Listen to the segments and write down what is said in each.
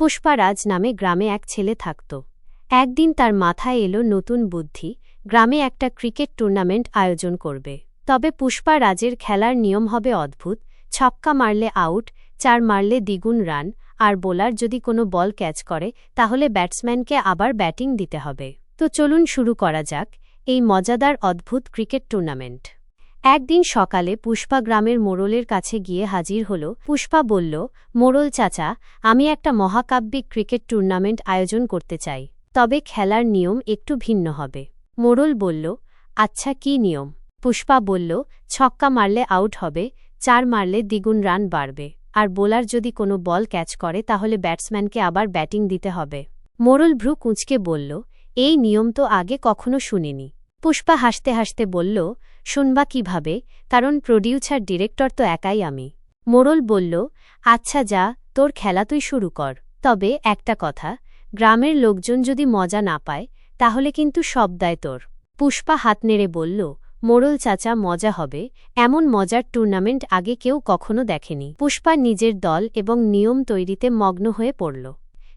পুষ্পারাজ নামে গ্রামে এক ছেলে থাকত। একদিন তার মাথায় এলো নতুন বুদ্ধি, গ্রামে একটা ক্রিকেট টুর্নামেন্ট আয়োজন করবে। তবে পুষ্পারাজের খেলার নিয়ম হবে অদ্ভুত, ছক্কা মারলে আউট, চার মারলে দ্বিগুণ রান, আর বোলার যদি কোনো বল ক্যাচ করে, তাহলে ব্যাটসম্যানকে আবার ব্যাটিং দিতে হবে। তো চলুন শুরু করা যাক, এই মজাদার অদ্ভুত ক্রিকেট টুর্নামেন্ট। একদিন সকালে পুষ্পা গ্রামের মোড়লের কাছে গিয়ে হাজির হল। পুষ্পা বলল, মোড়ল চাচা, আমি একটা মহাকাব্যিক ক্রিকেট টুর্নামেন্ট আয়োজন করতে চাই, তবে খেলার নিয়ম একটু ভিন্ন হবে। মোড়ল বলল আচ্ছা কি নিয়ম? পুষ্পা বলল, ছক্কা মারলে আউট হবে, চার মারলে দ্বিগুণ রান বাড়বে, আর বোলার যদি কোনো বল ক্যাচ করে তাহলে ব্যাটসম্যানকে আবার ব্যাটিং দিতে হবে। মোড়ল ভ্রু কুঁচকে বলল, এই নিয়ম তো আগে কখনো শুনিনি। পুষ্পা হাসতে হাসতে বলল, শুনবা কীভাবে? কারণ প্রডিউসার, ডিরেক্টর তো একাই আমি। মোড়ল বলল আচ্ছা যা, তোর খেলা তুই শুরু কর। তবে একটা কথা, গ্রামের লোকজন যদি মজা না পায়, তাহলে কিন্তু সব দায় তোর। পুষ্পা হাত নেড়ে বলল মোড়ল চাচা, মজা হবে। এমন মজার টুর্নামেন্ট আগে কেউ কখনো দেখেনি। পুষ্পা নিজের দল এবং নিয়ম তৈরিতে মগ্ন হয়ে পড়ল।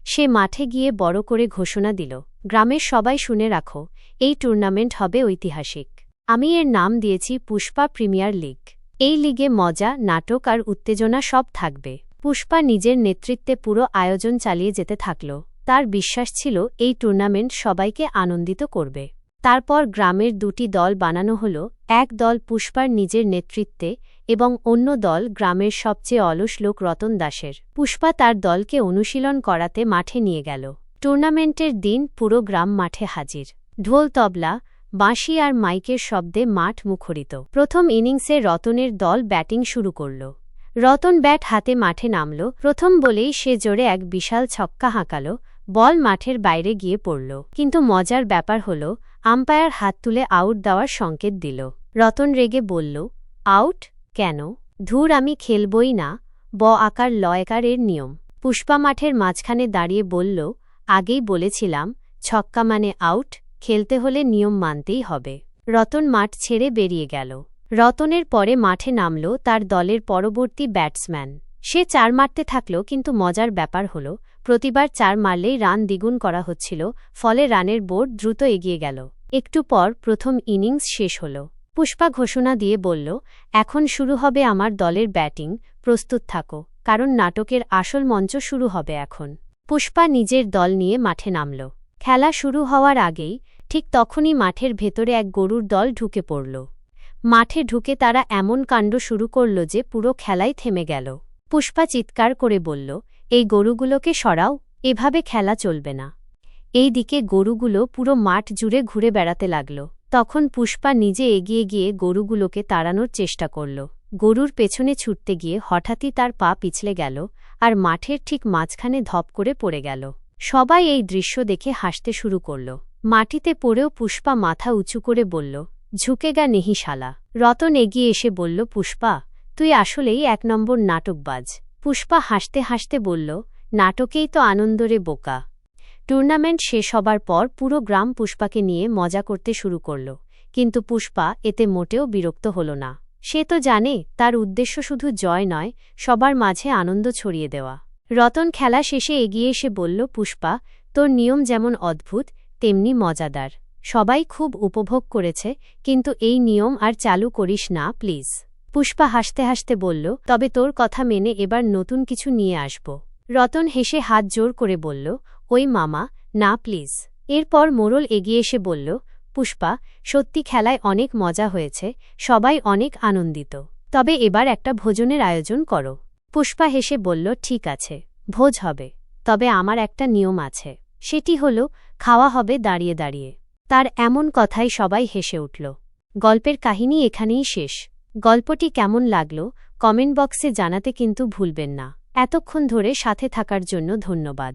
সে মাঠে গিয়ে বড় করে ঘোষণা দিল গ্রামের সবাই শুনে রাখো, এই টুর্নামেন্ট হবে ঐতিহাসিক। আমি এর নাম দিয়েছি পুষ্পা প্রিমিয়ার লিগ। এই লিগে মজা, নাটক আর উত্তেজনা সব থাকবে। পুষ্পা নিজের নেতৃত্বে পুরো আয়োজন চালিয়ে যেতে থাকল। তার বিশ্বাস ছিল এই টুর্নামেন্ট সবাইকে আনন্দিত করবে। তারপর গ্রামের দুটি দল বানানো হল, এক দল পুষ্পার নিজের নেতৃত্বে এবং অন্য দল গ্রামের সবচেয়ে অলস লোক রতন দাসের। পুষ্পা তার দলকে অনুশীলন করাতে মাঠে নিয়ে গেল। টুর্নামেন্টের দিন পুরো গ্রাম মাঠে হাজির। ঢোল তবলা, বাঁশি আর মাইকের শব্দে মাঠ মুখরিত। প্রথম ইনিংসে রতনের দল ব্যাটিং শুরু করল। রতন ব্যাট হাতে মাঠে নামল। প্রথম বলেই সে জোরে এক বিশাল ছক্কা হাঁকাল, বল মাঠের বাইরে গিয়ে পড়ল। কিন্তু মজার ব্যাপার হল, আম্পায়ার হাত তুলে আউট দেওয়ার সংকেত দিল। রতন রেগে বলল, আউট? কেন? ধুর, আমি খেলবই না। ব আকার লয়কারের নিয়ম। পুষ্পা মাঠের মাঝখানে দাঁড়িয়ে বলল আগেই বলেছিলাম, ছক্কা মানে আউট, খেলতে হলে নিয়ম মানতেই হবে। রতন মাঠ ছেড়ে বেরিয়ে গেল। রতনের পরে মাঠে নামল তার দলের পরবর্তী ব্যাটসম্যান। সে চার মারতে থাকল কিন্তু মজার ব্যাপার হল, প্রতিবার চার মারলেই রান দ্বিগুণ করা হচ্ছিল, ফলে রানের বোর্ড দ্রুত এগিয়ে গেল। একটু পর প্রথম ইনিংস শেষ হল। পুষ্পা ঘোষণা দিয়ে বলল, এখন শুরু হবে আমার দলের ব্যাটিং, প্রস্তুত থাকো, কারণ নাটকের আসল মঞ্চ শুরু হবে এখন। পুষ্পা নিজের দল নিয়ে মাঠে নামল। খেলা শুরু হওয়ার আগেই ঠিক তখনই মাঠের ভেতরে এক গরুর দল ঢুকে পড়ল। মাঠে ঢুকে তারা এমন কাণ্ড শুরু করল যে পুরো খেলাই থেমে গেল। পুষ্পা চিৎকার করে বলল, এই গরুগুলোকে সরাও, এভাবে খেলা চলবে না। এই দিকে গরুগুলো পুরো মাঠ জুড়ে ঘুরে বেড়াতে লাগল। তখন পুষ্পা নিজে এগিয়ে গিয়ে গরুগুলোকে তাড়ানোর চেষ্টা করল। গরুর পেছনে ছুটতে গিয়ে হঠাৎই তার পা পিছলে গেল আর মাঠের ঠিক মাঝখানে ধপ করে পড়ে গেল। সবাই এই দৃশ্য দেখে হাসতে শুরু করল। মাটিতে পড়েও পুষ্পা মাথা উঁচু করে বলল, ঝুঁকে গা নেহিশালা রতন এগিয়ে এসে বলল, পুষ্পা, তুই আসলেই এক নম্বর নাটকবাজ। পুষ্পা হাসতে হাসতে বলল, নাটকেই তো আনন্দরে বোকা। টুর্নামেন্ট শেষ হবার পর পুরো গ্রাম পুষ্পাকে নিয়ে মজা করতে শুরু করল। কিন্তু পুষ্পা এতে মোটেও বিরক্ত হল না। সে তো জানে, তার উদ্দেশ্য শুধু জয় নয়, সবার মাঝে আনন্দ ছড়িয়ে দেওয়া। রতন খেলা শেষে এগিয়ে এসে বলল, পুষ্পা, তোর নিয়ম যেমন অদ্ভুত, তেমনি মজাদার। সবাই খুব উপভোগ করেছে, কিন্তু এই নিয়ম আর চালু করিস না, প্লিজ। পুষ্পা হাসতে হাসতে বলল, তবে তোর কথা মেনে এবার নতুন কিছু নিয়ে আসব। রতন হেসে হাত জোর করে বলল, ওই মামা, না, প্লিজ। এরপর মোড়ল এগিয়ে এসে বলল পুষ্পা, সত্যি খেলায় অনেক মজা হয়েছে, সবাই অনেক আনন্দিত। তবে এবার একটা ভোজনের আয়োজন করো। পুষ্পা হেসে বলল, ঠিক আছে, ভোজ হবে। তবে আমার একটা নিয়ম আছে। সেটি হল, খাওয়া হবে দাঁড়িয়ে দাঁড়িয়ে। তার এমন কথাই সবাই হেসে উঠল। গল্পের কাহিনী এখানেই শেষ। গল্পটি কেমন লাগল, কমেন্ট বক্সে জানাতে কিন্তু ভুলবেন না। এতক্ষণ ধরে সাথে থাকার জন্য ধন্যবাদ।